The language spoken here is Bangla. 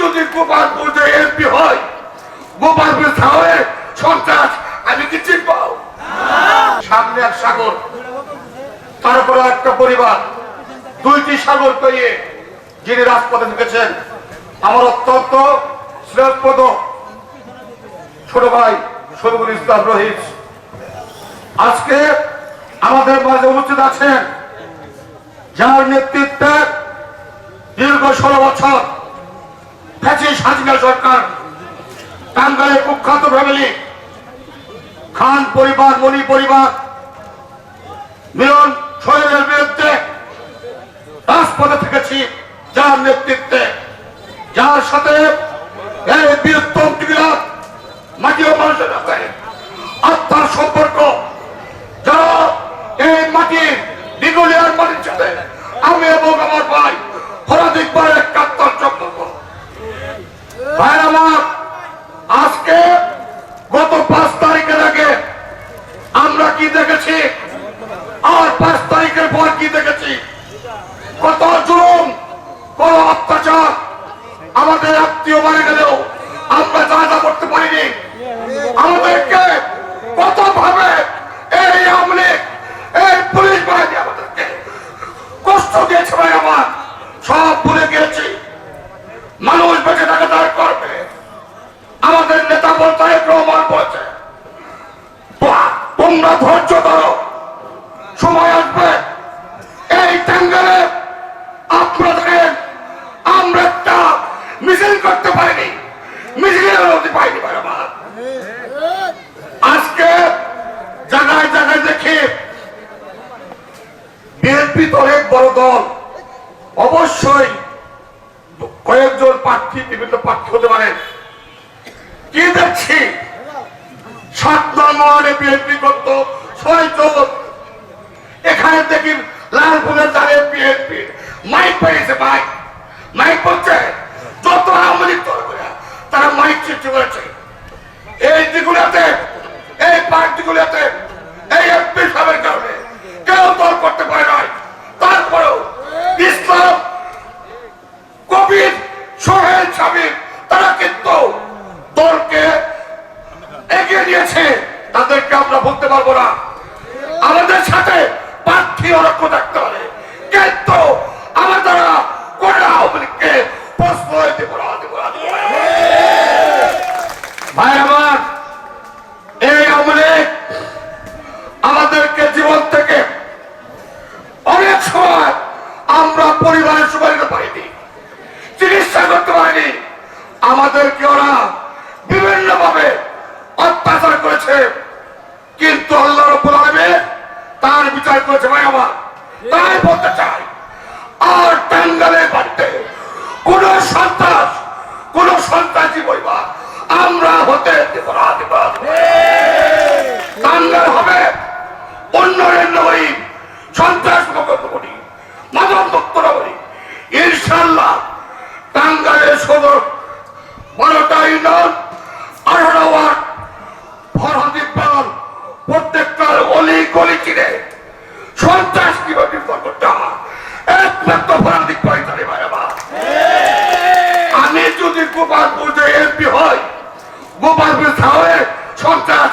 যদি গোপালপুর যে এমপি হয় গোপালপুর হয়ে, সন্ত্রাস, আমি কি চিনব? সামনে এক সাগর তারপরে একটা পরিবার, দুইটি সাগর পেরিয়ে যিনি রাজপথে ঢুকেছেন, আমার অত্যন্ত শ্রেয়পদ ছোট ভাই শরীফুল ইসলাম রহিত। আজকে আমাদের মাঝে উপস্থিত আছেন, যার নেতৃত্বে দীর্ঘ ষোলো বছর ফ্যাসিস হাসিনা সরকার, টাঙ্গাইলের কুখ্যাত ফ্যামিলি, খান পরিবার, মণি পরিবার, মিলন সোহেলের বিরুদ্ধে রাজপথে থেকেছি যার নেতৃত্বে, যার সাথে এই বীরত্তম টিকিলাম মাটি ও মানুষের সাথে আত্মার সম্পর্ক, যারা এই মাটির দিগুলিয়ার মাটির সাথে আমি এবং আমার ভাই একাত্তর সম্পর্ক ভাই আমার আজকে গত পাঁচ তারিখের আগে আমরা কি দেখেছি আর পাঁচ তারিখের পর কি দেখেছি কত জুলুম কত অত্যাচার আমাদের আত্মীয় মারা গেলেও আমরা যা যা করতে পারিনি আমাদেরকে কত ভাবে এই আমলে এই পুলিশ বাহিনী আমাদেরকে কষ্ট দিয়েছে ভাই আমার সব ভুলে গিয়েছি মানুষ বেঁচে থাকা তার করবে নেতা বলতে রহমান তোমরা ধৈর্য ধরো। সময় আসবে। এই টাঙ্গালে আপনারা আমরা মিছিল করতে পারিনি। মিছিলের অনুমতি পাইনি আজকে জায়গায় জায়গায় দেখি বিএনপি অনেক বড় দল। অবশ্যই কয়েকজন প্রার্থী, বিভিন্ন প্রার্থী হতে পারেন কি দেখছি? সাত নম্বরে বিএনপি করত, ছয় জন এখানে দেখি লাল ফুলের দাঁড়িয়ে বিএনপি। মাইক পেয়েছে মাইক মাইক বলছে যত আওয়ামী লীগ তারা মাইক সৃষ্টি করেছে। এই দিগুলাতে এই পার্টিগুলোতে এই এমপি সাহেবের কারণে কেউ দল করতে পারে নাই তারপরেও ইসলাম কবির সোহেল সাবির তারা কিন্তু দলকে এগিয়ে তাদেরকে আমরা বলতে পারব না। আমাদের সাথে প্রার্থী অরক্ষ থাকতে কিন্তু কোন। ভাই, আমার এই আমাদেরকে জীবন থেকে অনেক সময় আমরা পরিবারের সময় দিতে পারিনি চিকিৎসা করতে পারিনি। আমাদেরকে ওরা কিন্তু আল্লাহ রব্বুল আলামিন তার বিচার করেছে ভাই আমার তাই বলতে চাই, আর টাঙ্গালের বাড়িতে কোন সন্ত্রাস, কোন সন্ত্রাসী পরিবার আমরা হতে দেব না, দেব। টাঙ্গাল হবে উন্নয়ন নগরী সন্ত্রাস মুক্ত করি, মাদক মুক্ত নগরী ইনশাল্লাহ টাঙ্গালের সদর বারোটা ইউনিয়ন প্রত্যেকটার অলি গলি চিনে। সন্ত্রাস কীভাবে নির্ভর করতে হয়? একমাত্র ফরহাদি পয়সারে ভাই আমার? আমি যদি গোপালপুর এমপি হয় গোপালপুর সাহেব সন্ত্রাস